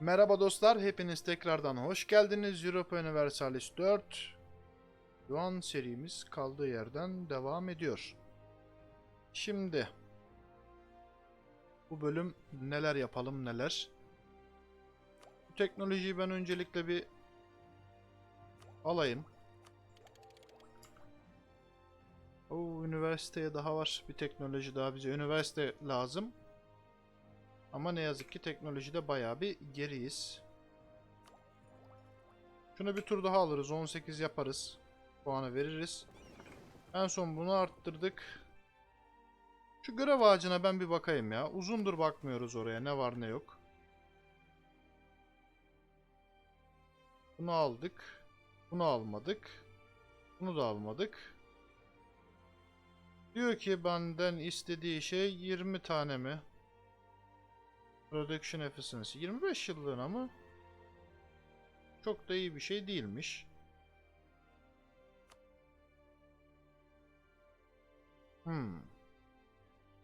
Merhaba dostlar, hepiniz tekrardan hoş geldiniz. Europa Universalis 4 şu an serimiz kaldığı yerden devam ediyor. Şimdi bu bölüm neler yapalım neler. Bu teknolojiyi ben öncelikle bir alayım. O üniversiteye daha var. Bir teknoloji daha bize üniversite lazım. Ama ne yazık ki teknolojide bayağı bir geriyiz. Şunu bir tur daha alırız. 18 yaparız. Puanı veririz. En son bunu arttırdık. Şu görev ağacına ben bir bakayım ya. Uzundur bakmıyoruz oraya. Ne var ne yok. Bunu aldık. Bunu almadık. Bunu da almadık. Diyor ki benden istediği şey 20 tane mi? Production Efficiency 25 yıllığına mı? Çok da iyi bir şey değilmiş. Hmm.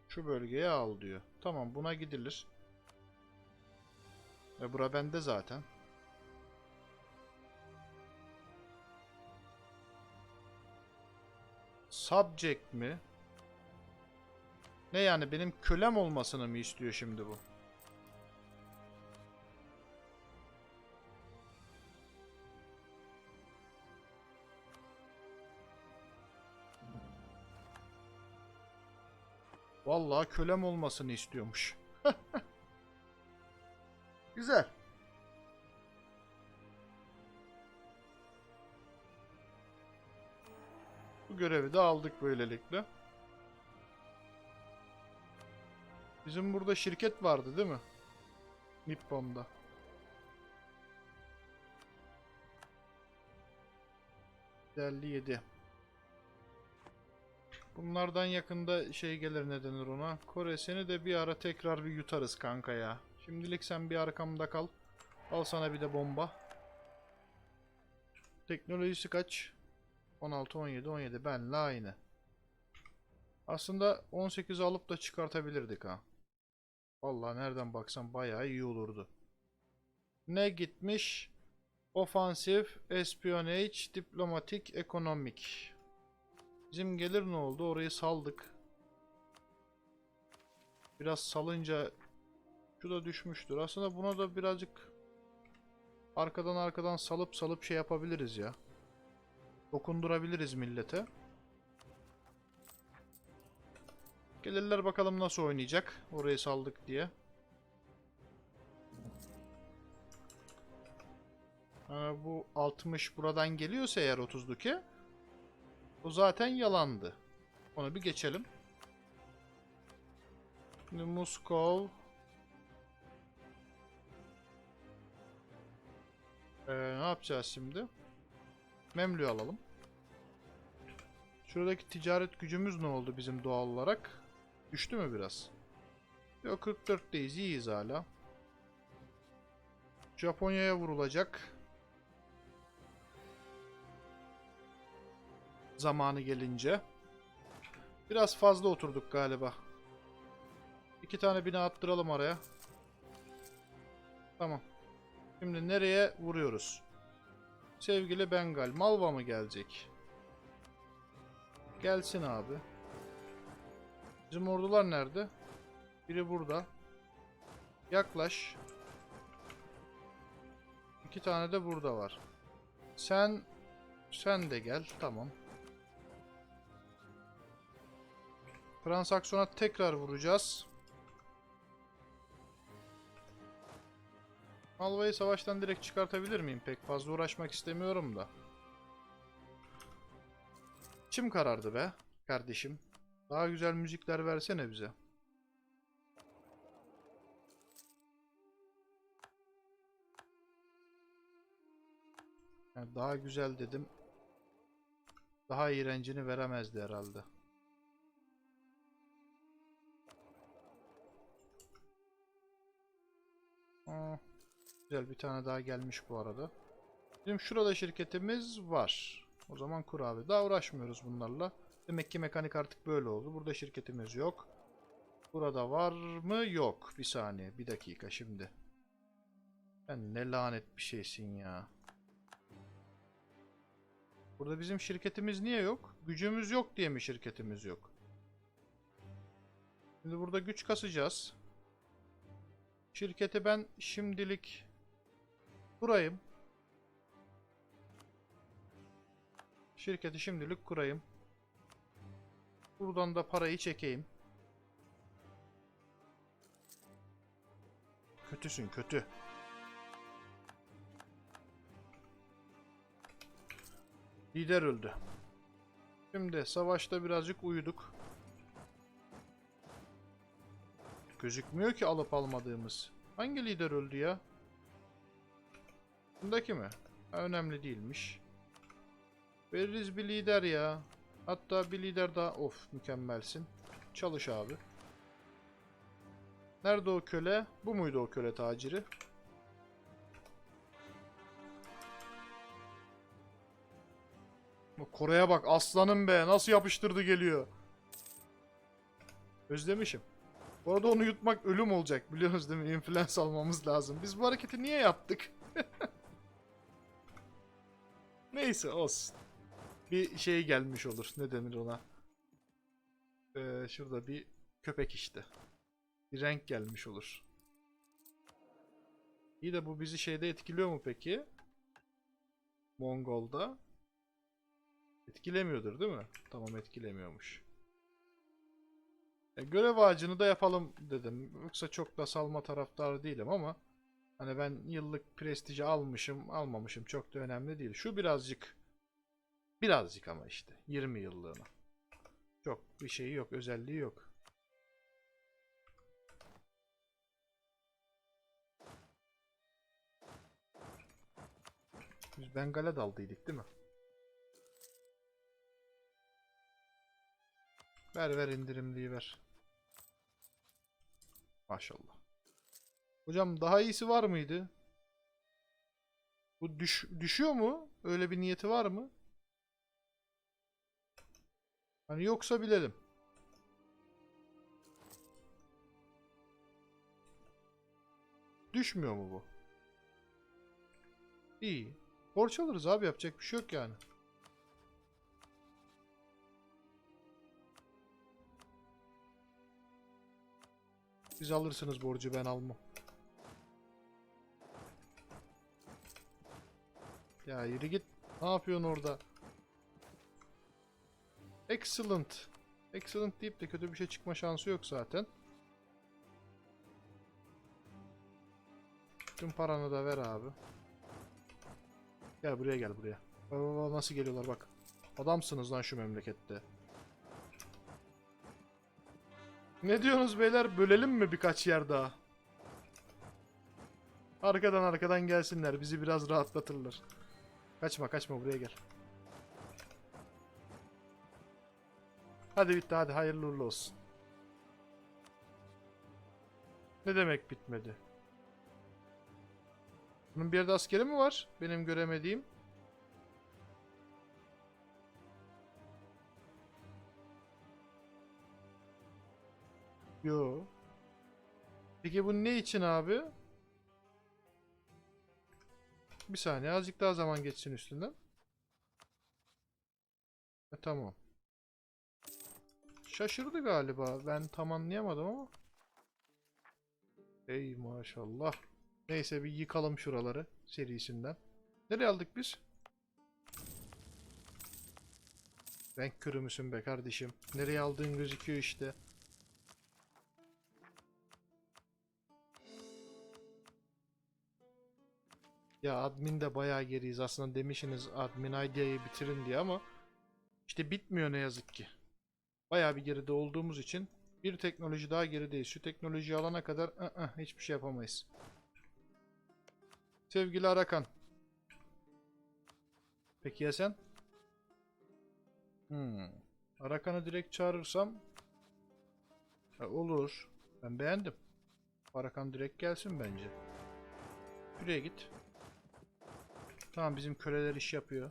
Şu bölgeye al diyor. Tamam buna gidilir. E bura bende zaten. Subject mi? Ne yani benim kölem olmasını mı istiyor şimdi bu? Vallahi kölem olmasını istiyormuş. Güzel. Bu görevi de aldık böylelikle. Bizim burada şirket vardı değil mi? Nippon'da. yedi. Bunlardan yakında şey gelir ne denir ona. Kore seni de bir ara tekrar bir yutarız kanka ya. Şimdilik sen bir arkamda kal. Al sana bir de bomba. Teknolojisi kaç? 16, 17, 17. Benle aynı. Aslında 18 alıp da çıkartabilirdik ha. Vallahi nereden baksan bayağı iyi olurdu. Ne gitmiş? Ofansif, espionage, diplomatik, ekonomik. Bizim gelir ne oldu? Orayı saldık. Biraz salınca şu da düşmüştür. Aslında buna da birazcık arkadan arkadan salıp salıp şey yapabiliriz ya. Dokundurabiliriz millete. Gelirler bakalım nasıl oynayacak. Orayı saldık diye. Ha, bu 60 buradan geliyorsa eğer 30'duki o zaten yalandı. Onu bir geçelim. Şimdi Muskov ee, ne yapacağız şimdi? Memlü alalım. Şuradaki ticaret gücümüz ne oldu bizim doğal olarak? Düştü mü biraz? Yok 44'teyiz. iyiyiz hala. Japonya'ya vurulacak. Zamanı gelince. Biraz fazla oturduk galiba. İki tane bina attıralım araya. Tamam. Şimdi nereye vuruyoruz? Sevgili Bengal. Malva mı gelecek? Gelsin abi. Bizim ordular nerede? Biri burada. Yaklaş. İki tane de burada var. Sen sen de gel. Tamam. Transaksiyona tekrar vuracağız. Malva'yı savaştan direkt çıkartabilir miyim? Pek fazla uğraşmak istemiyorum da. İçim karardı be kardeşim. Daha güzel müzikler versene bize. Yani daha güzel dedim. Daha iğrencini veremezdi herhalde. Güzel bir tane daha gelmiş bu arada. Bizim şurada şirketimiz var. O zaman kur abi. Daha uğraşmıyoruz bunlarla. Demek ki mekanik artık böyle oldu. Burada şirketimiz yok. Burada var mı? Yok. Bir saniye. Bir dakika şimdi. Sen ne lanet bir şeysin ya. Burada bizim şirketimiz niye yok? Gücümüz yok diye mi şirketimiz yok? Şimdi burada güç kasacağız. Şirketi ben şimdilik kurayım. Şirketi şimdilik kurayım. Buradan da parayı çekeyim. Kötüsün kötü. Lider öldü. Şimdi savaşta birazcık uyuduk. Gözükmüyor ki alıp almadığımız. Hangi lider öldü ya? Bundaki mi? Ha, önemli değilmiş. Veririz bir lider ya. Hatta bir lider daha. Of mükemmelsin. Çalış abi. Nerede o köle? Bu muydu o köle taciri? Kore'ye bak aslanım be nasıl yapıştırdı geliyor. Özlemişim. Bu arada onu yutmak ölüm olacak biliyorsunuz değil mi? Influence almamız lazım. Biz bu hareketi niye yaptık? Neyse olsun. Bir şey gelmiş olur. Ne denir ona? Ee, şurada bir köpek işte. Bir renk gelmiş olur. İyi de bu bizi şeyde etkiliyor mu peki? Mongol'da. Etkilemiyordur değil mi? Tamam etkilemiyormuş. E, görev ağacını da yapalım dedim. Yoksa çok da salma taraftarı değilim ama hani ben yıllık prestiji almışım, almamışım çok da önemli değil. Şu birazcık birazcık ama işte 20 yıllığına. Çok bir şeyi yok, özelliği yok. Biz Bengal'e daldıydık değil mi? Ver ver indirimliyi ver. Maşallah. Hocam daha iyisi var mıydı? Bu düş düşüyor mu? Öyle bir niyeti var mı? Hani yoksa bilelim. Düşmüyor mu bu? İyi. Borç alırız abi yapacak bir şey yok yani. Siz alırsınız borcu ben almam. Ya yürü git. Ne yapıyorsun orada? Excellent. Excellent deyip de kötü bir şey çıkma şansı yok zaten. Tüm paranı da ver abi. Gel buraya gel buraya. Bak, nasıl geliyorlar bak. Adamsınız lan şu memlekette. Ne diyorsunuz beyler? Bölelim mi birkaç yer daha? Arkadan arkadan gelsinler. Bizi biraz rahatlatırlar. Kaçma kaçma buraya gel. Hadi bitti hadi hayırlı uğurlu olsun. Ne demek bitmedi? Bunun bir yerde askeri mi var? Benim göremediğim. Yo. Peki bu ne için abi? Bir saniye azıcık daha zaman geçsin üstünden. E, tamam. Şaşırdı galiba. Ben tam anlayamadım ama. Ey maşallah. Neyse bir yıkalım şuraları serisinden. Nereye aldık biz? Renk körü be kardeşim? Nereye aldığın gözüküyor işte. Ya admin de bayağı geriyiz. Aslında demişsiniz admin ID'yi bitirin diye ama işte bitmiyor ne yazık ki. Bayağı bir geride olduğumuz için bir teknoloji daha gerideyiz. Şu teknolojiyi alana kadar ı -ı, hiçbir şey yapamayız. Sevgili Arakan. Peki ya sen? Hmm. Arakan'ı direkt çağırırsam Ha, olur. Ben beğendim. Arakan direkt gelsin bence. Şuraya git. Tamam bizim köleler iş yapıyor.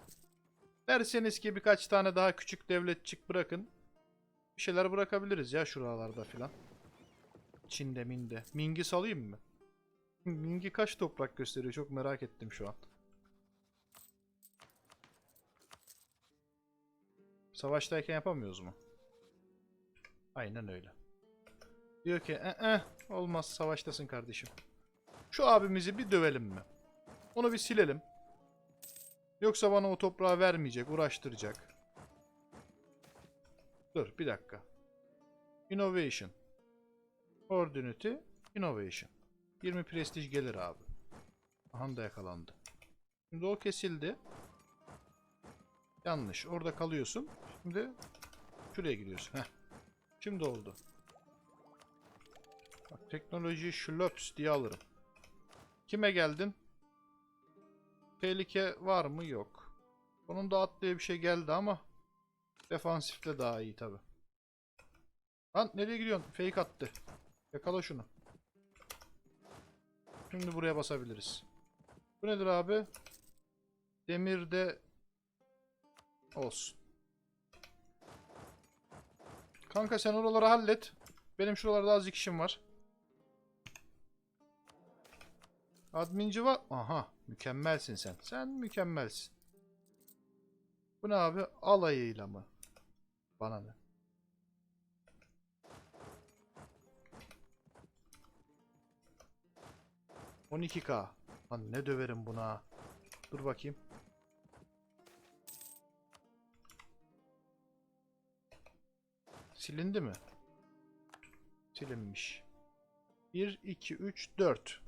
Derseniz ki birkaç tane daha küçük devletçik bırakın. Bir şeyler bırakabiliriz ya şuralarda filan. Çin'de minde. Ming'i salayım mı? Mingi kaç toprak gösteriyor çok merak ettim şu an. Savaştayken yapamıyoruz mu? Aynen öyle. Diyor ki "Eh, eh, olmaz savaştasın kardeşim. Şu abimizi bir dövelim mi? Onu bir silelim. Yoksa bana o toprağı vermeyecek, uğraştıracak. Dur bir dakika. Innovation. Ordinity, Innovation. 20 prestij gelir abi. Aha da yakalandı. Şimdi o kesildi. Yanlış. Orada kalıyorsun. Şimdi şuraya gidiyorsun. Heh. Şimdi oldu. Bak teknoloji şlöps diye alırım. Kime geldin? Tehlike var mı? Yok. Onun da atlıya bir şey geldi ama defansifte daha iyi tabi. Lan nereye gidiyorsun? Fake attı. Yakala şunu. Şimdi buraya basabiliriz. Bu nedir abi? Demirde olsun. Kanka sen oraları hallet. Benim şuralarda azıcık işim var. Adminci var. Aha, mükemmelsin sen. Sen mükemmelsin. Bu ne abi? Alayıyla mı? Bana ne? ...12k. Lan ne döverim buna. Dur bakayım. Silindi mi? Silinmiş. 1, 2, 3, 4.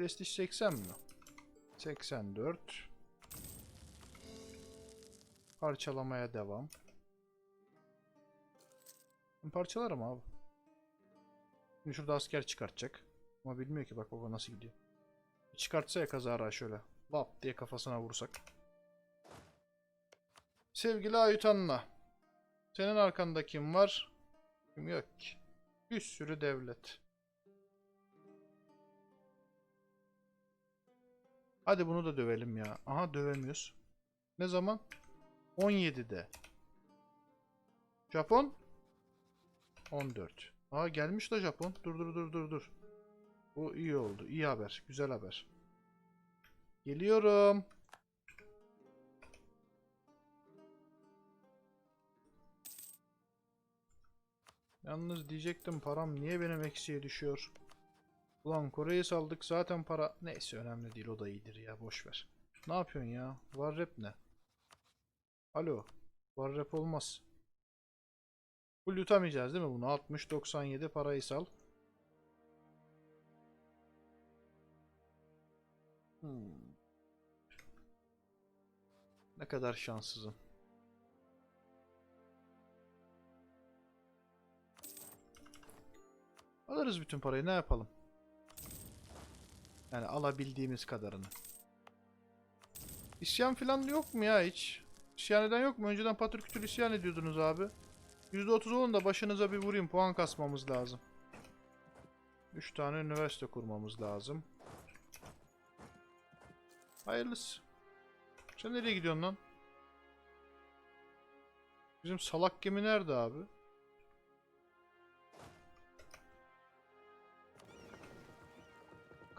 Prestij 80 mi? 84. Parçalamaya devam. Ben parçalarım abi. Şimdi şurada asker çıkartacak. Ama bilmiyor ki bak baba nasıl gidiyor. Çıkartsa ya kazara şöyle. Lap diye kafasına vursak. Sevgili Ayutan'la. Senin arkanda kim var? Kim yok ki. Bir sürü devlet. Hadi bunu da dövelim ya. Aha dövemiyoruz. Ne zaman? 17'de. Japon? 14. Aa gelmiş de Japon. Dur dur dur dur dur. Bu iyi oldu. İyi haber. Güzel haber. Geliyorum. Yalnız diyecektim param niye benim eksiye düşüyor? Ulan Kore'yi saldık zaten para... Neyse önemli değil o da iyidir ya boş ver. Ne yapıyorsun ya? Var rap ne? Alo. Var rap olmaz. Full yutamayacağız değil mi bunu? 60-97 parayı sal. Hmm. Ne kadar şanssızım. Alırız bütün parayı ne yapalım? Yani alabildiğimiz kadarını. İsyan falan yok mu ya hiç? İsyan eden yok mu? Önceden patır kütür isyan ediyordunuz abi. %30 olun da başınıza bir vurayım. Puan kasmamız lazım. 3 tane üniversite kurmamız lazım. Hayırlısı. Sen nereye gidiyorsun lan? Bizim salak gemi nerede abi?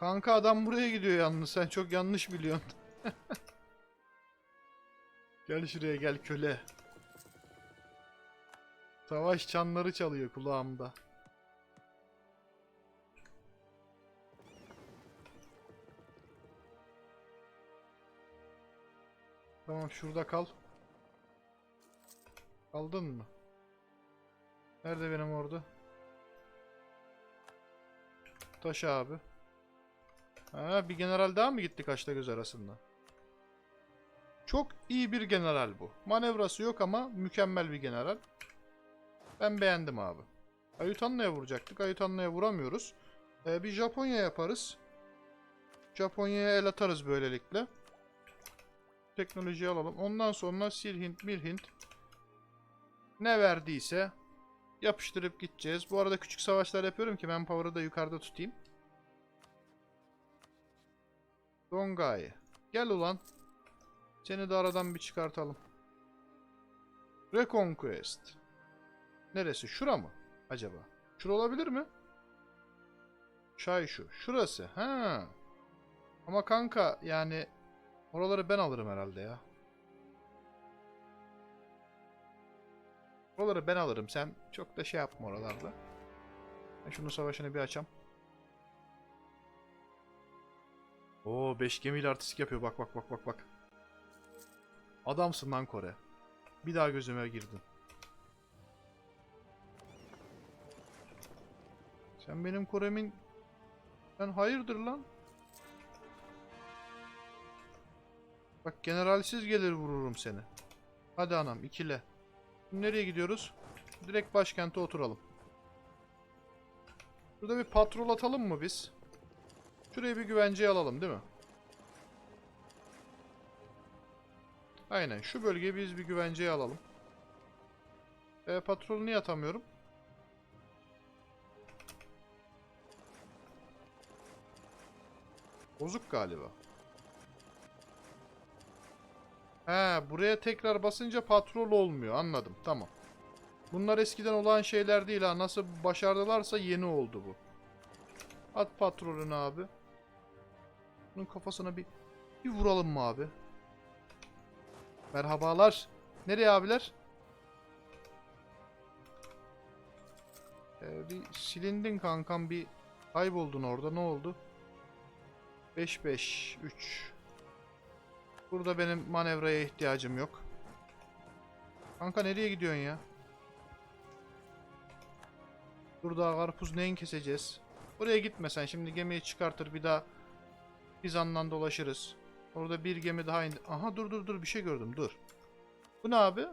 Kanka adam buraya gidiyor yalnız. Sen çok yanlış biliyorsun. gel şuraya gel köle. Savaş çanları çalıyor kulağımda. Tamam şurada kal. Kaldın mı? Nerede benim orada? Taş abi. Ha, bir general daha mı gitti kaçta göz arasında? Çok iyi bir general bu. Manevrası yok ama mükemmel bir general. Ben beğendim abi. Ayutanlı'ya vuracaktık. Ayutanlı'ya vuramıyoruz. Ee, bir Japonya yaparız. Japonya'ya el atarız böylelikle. Teknolojiyi alalım. Ondan sonra Sirhint, Mirhint ne verdiyse yapıştırıp gideceğiz. Bu arada küçük savaşlar yapıyorum ki ben power'ı da yukarıda tutayım. Dongai. Gel ulan. Seni de aradan bir çıkartalım. Reconquest. Neresi? Şura mı? Acaba? Şura olabilir mi? Çay şu. Şurası. Ha. Ama kanka yani oraları ben alırım herhalde ya. Oraları ben alırım. Sen çok da şey yapma oralarda. Ben şunun savaşını bir açam. Oo 5 gemiyle artistik yapıyor. Bak bak bak bak bak. Adamsın lan Kore. Bir daha gözüme girdin. Sen benim Kore'min... Sen hayırdır lan? Bak generalsiz gelir vururum seni. Hadi anam ikile. Nereye gidiyoruz? Direkt başkente oturalım. Burada bir patrol atalım mı biz? Şurayı bir güvenceye alalım değil mi? Aynen şu bölgeyi biz bir güvenceye alalım. E, patrolü niye atamıyorum? Bozuk galiba. He, buraya tekrar basınca patrol olmuyor. Anladım. Tamam. Bunlar eskiden olan şeyler değil ha. Nasıl başardılarsa yeni oldu bu. At patrolünü abi. Bunun kafasına bir bir vuralım mı abi? Merhabalar. Nereye abiler? Ee, bir silindin kankam bir kayboldun orada. Ne oldu? 5-5-3 Burada benim manevraya ihtiyacım yok. Kanka nereye gidiyorsun ya? Burada karpuz neyin keseceğiz? Oraya gitmesen şimdi gemiyi çıkartır bir daha Bizan'dan dolaşırız. Orada bir gemi daha indi. Aha dur dur dur bir şey gördüm dur. Bu ne abi?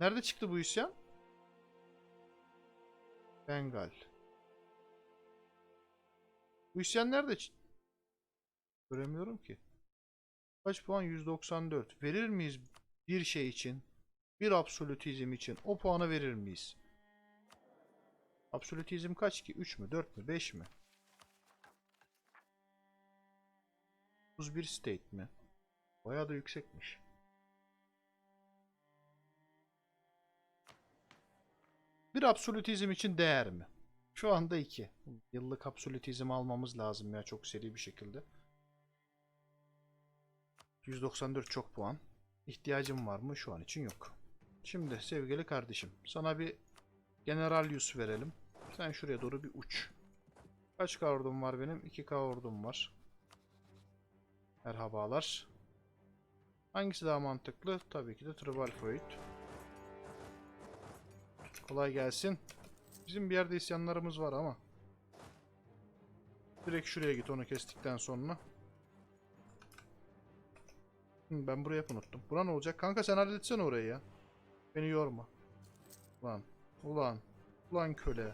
Nerede çıktı bu isyan? Bengal. Bu isyan nerede? Göremiyorum ki. Kaç puan? 194. Verir miyiz bir şey için? Bir absolutizm için. O puanı verir miyiz? Absolutizm kaç ki? 3 mü? 4 mü? 5 mi? 31 state mi? Bayağı da yüksekmiş. Bir absolutizm için değer mi? Şu anda 2. Yıllık absolutizm almamız lazım ya çok seri bir şekilde. 194 çok puan. İhtiyacım var mı? Şu an için yok. Şimdi sevgili kardeşim sana bir Generalius verelim. Sen şuraya doğru bir uç. Kaç K ordum var benim? 2K ordum var. Merhabalar. Hangisi daha mantıklı? Tabii ki de Tribalfoid. Kolay gelsin. Bizim bir yerde isyanlarımız var ama. Direkt şuraya git onu kestikten sonra. Hı, ben burayı hep unuttum. Bura ne olacak? Kanka sen halletsene orayı ya. Beni yorma. Ulan. Ulan. Ulan köle.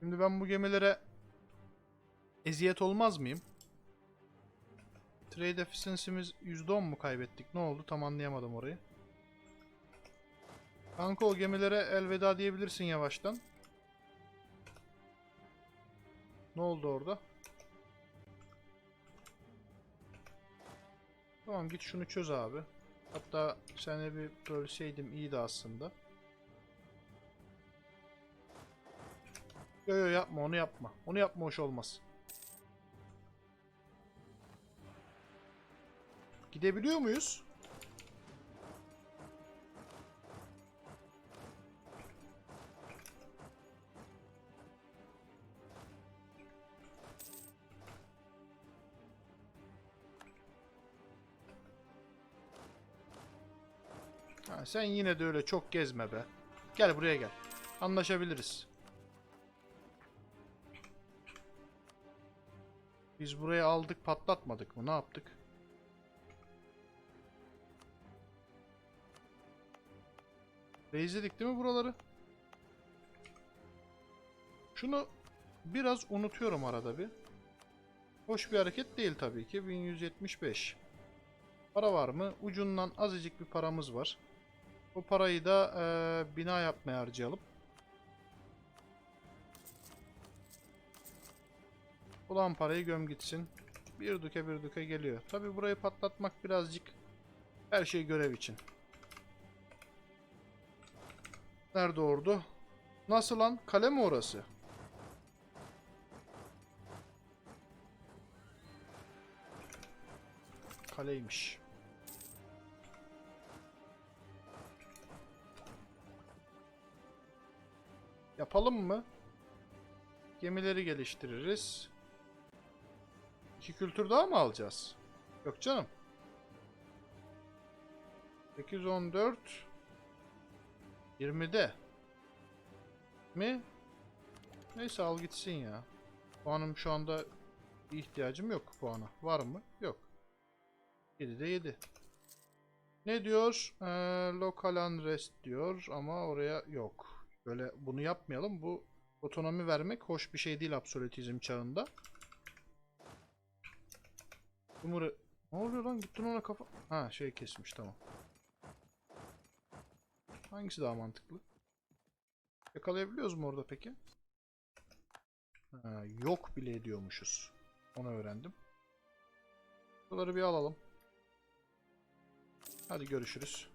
Şimdi ben bu gemilere eziyet olmaz mıyım? Trade efficiency'miz %10 mu kaybettik? Ne oldu? Tam anlayamadım orayı. Kanka o gemilere elveda diyebilirsin yavaştan. Ne oldu orada? Tamam git şunu çöz abi. Hatta seni bir bölseydim iyiydi aslında. Yo yo yapma onu yapma. Onu yapma hoş olmaz. Gidebiliyor muyuz? Sen yine de öyle çok gezme be. Gel buraya gel. Anlaşabiliriz. Biz burayı aldık patlatmadık mı? Ne yaptık? Reizledik değil mi buraları? Şunu biraz unutuyorum arada bir. Hoş bir hareket değil tabii ki. 1175. Para var mı? Ucundan azıcık bir paramız var. Bu parayı da eee, bina yapmaya harcayalım. Ulan parayı göm gitsin. Bir düke bir düke geliyor. Tabi burayı patlatmak birazcık her şey görev için. Nerede ordu? Nasıl lan? Kale mi orası? Kaleymiş. Yapalım mı? Gemileri geliştiririz. İki kültür daha mı alacağız? Yok canım. 8 14 20'de mi? Neyse al gitsin ya. Puanım şu anda ihtiyacım yok puana. Var mı? Yok. 7'de 7. Ne diyor? Ee, local unrest diyor ama oraya yok. Böyle bunu yapmayalım. Bu otonomi vermek hoş bir şey değil absolutizm çağında. Cumhur... Ne oluyor lan? Gittin ona kafa... Ha şey kesmiş tamam. Hangisi daha mantıklı? Yakalayabiliyoruz mu orada peki? Ha, yok bile ediyormuşuz. Onu öğrendim. Bunları bir alalım. Hadi görüşürüz.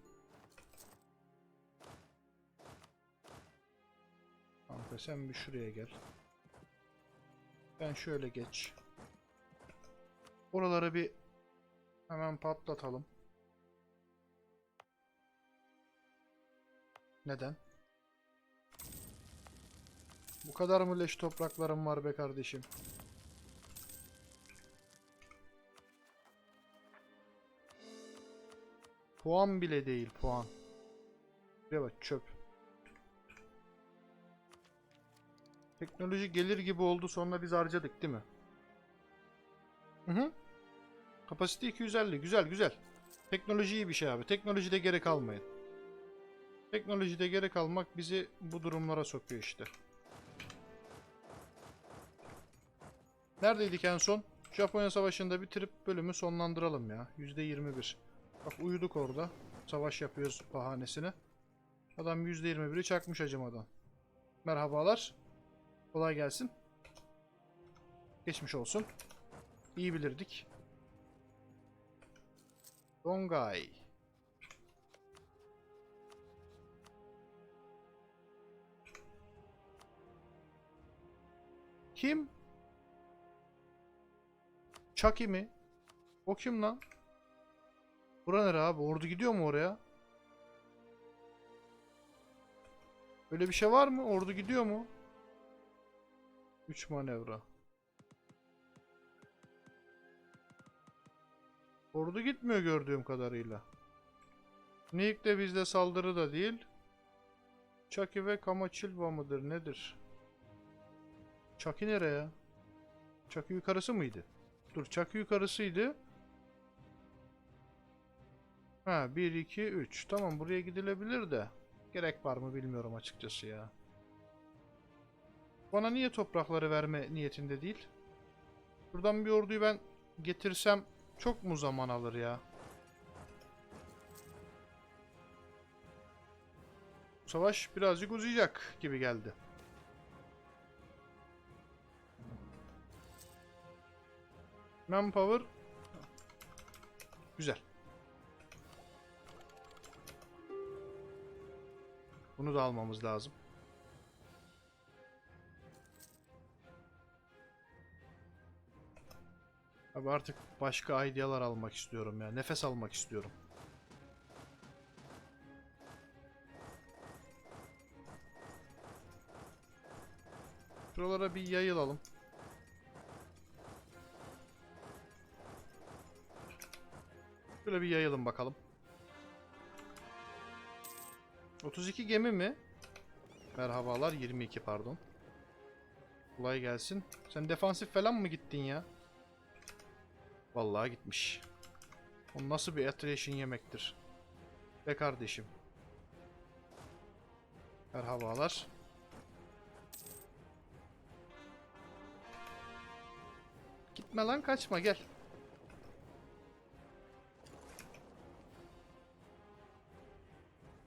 Kanka sen bir şuraya gel. Ben şöyle geç. Oraları bir hemen patlatalım. Neden? Bu kadar mı leş topraklarım var be kardeşim? Puan bile değil puan. Buraya bak çöp. Teknoloji gelir gibi oldu sonra biz harcadık değil mi? Hı hı. Kapasite 250. Güzel güzel. Teknoloji iyi bir şey abi. Teknolojide geri kalmayın. Teknolojide geri kalmak bizi bu durumlara sokuyor işte. Neredeydik en son? Japonya Savaşı'nda bitirip bölümü sonlandıralım ya. %21. Bak uyuduk orada. Savaş yapıyoruz bahanesine. Adam %21'i çakmış acımadan. Merhabalar. Kolay gelsin. Geçmiş olsun. İyi bilirdik. Dongay. Kim? Chucky mi? O kim lan? Bura nere abi? Ordu gidiyor mu oraya? Öyle bir şey var mı? Ordu gidiyor mu? 3 manevra. Ordu gitmiyor gördüğüm kadarıyla. Nick de bizde saldırı da değil. Chucky ve Kamaçilva mıdır nedir? Chucky nereye? Chucky yukarısı mıydı? Dur Chucky yukarısıydı. Ha 1 2 3. Tamam buraya gidilebilir de. Gerek var mı bilmiyorum açıkçası ya. Bana niye toprakları verme niyetinde değil? Buradan bir orduyu ben getirsem çok mu zaman alır ya? Savaş birazcık uzayacak gibi geldi. Manpower Güzel. Bunu da almamız lazım. Abi artık başka idealar almak istiyorum ya. Nefes almak istiyorum. Şuralara bir yayılalım. Şöyle bir yayalım bakalım. 32 gemi mi? Merhabalar 22 pardon. Kolay gelsin. Sen defansif falan mı gittin ya? Vallahi gitmiş. O nasıl bir attrition yemektir? Be kardeşim. Merhabalar. Gitme lan kaçma gel.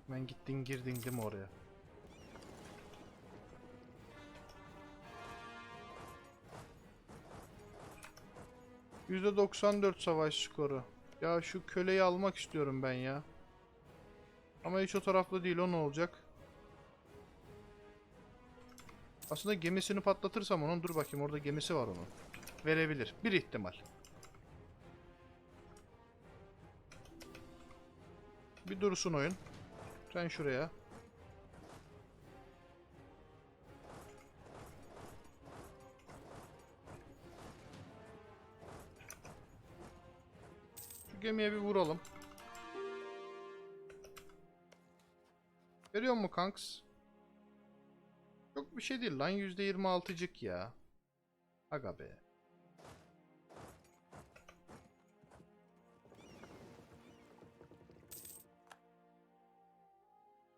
Ben gittin girdin değil mi oraya? %94 savaş skoru. Ya şu köleyi almak istiyorum ben ya. Ama hiç o taraflı değil o ne olacak? Aslında gemisini patlatırsam onun dur bakayım orada gemisi var onun. Verebilir. Bir ihtimal. Bir dursun oyun. Sen şuraya. Gemiye bir vuralım. Görüyor mu kanks? Çok bir şey değil lan %26'cık ya. Aga be.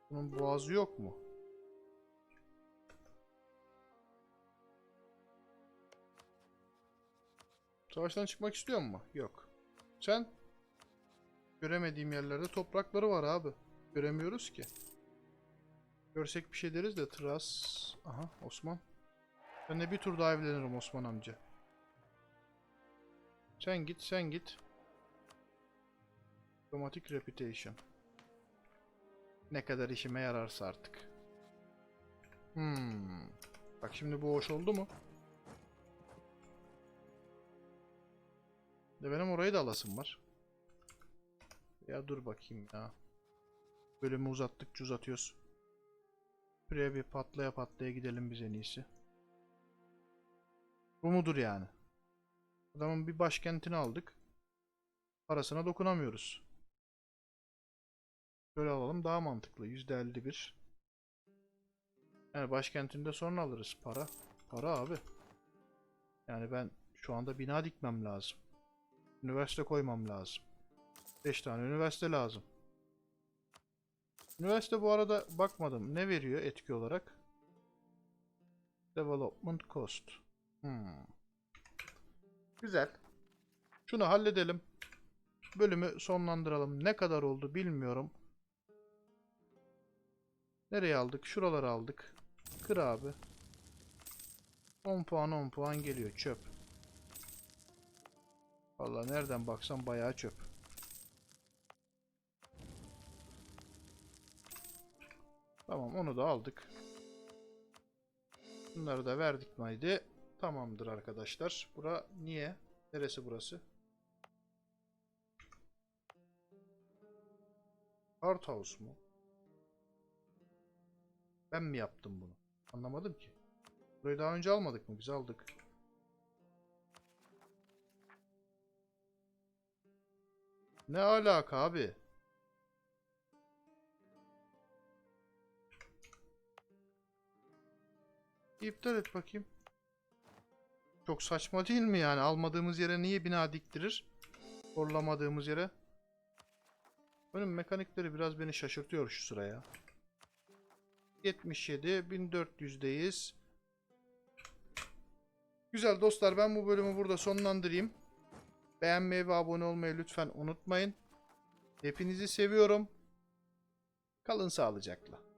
Bunun boğazı yok mu? Savaştan çıkmak istiyor mu? Yok. Sen? Göremediğim yerlerde toprakları var abi. Göremiyoruz ki. Görsek bir şey deriz de Tras. Aha Osman. Ben de bir tur daha evlenirim Osman amca. Sen git sen git. Diplomatic Reputation. Ne kadar işime yararsa artık. Hmm. Bak şimdi bu hoş oldu mu? De benim orayı da alasım var. Ya dur bakayım ya. Bölümü uzattıkça uzatıyoruz. Buraya bir patlaya patlaya gidelim biz en iyisi. Bu mudur yani? Adamın bir başkentini aldık. Parasına dokunamıyoruz. Böyle alalım daha mantıklı. %51. Yani başkentinde sonra alırız para. Para abi. Yani ben şu anda bina dikmem lazım. Üniversite koymam lazım. 5 tane üniversite lazım. Üniversite bu arada bakmadım. Ne veriyor etki olarak? Development cost. Hmm. Güzel. Şunu halledelim. Bölümü sonlandıralım. Ne kadar oldu bilmiyorum. Nereye aldık? Şuraları aldık. Kır abi. 10 puan 10 puan geliyor. Çöp. Vallahi nereden baksan bayağı çöp. Tamam onu da aldık. Bunları da verdik miydi? Tamamdır arkadaşlar. Bura niye? Neresi burası? Art House mu? Ben mi yaptım bunu? Anlamadım ki. Burayı daha önce almadık mı? Biz aldık. Ne alaka abi? İptal et bakayım. Çok saçma değil mi yani? Almadığımız yere niye bina diktirir? Zorlamadığımız yere. Benim mekanikleri biraz beni şaşırtıyor şu sıraya. 77 1400'deyiz. Güzel dostlar ben bu bölümü burada sonlandırayım. Beğenmeyi ve abone olmayı lütfen unutmayın. Hepinizi seviyorum. Kalın sağlıcakla.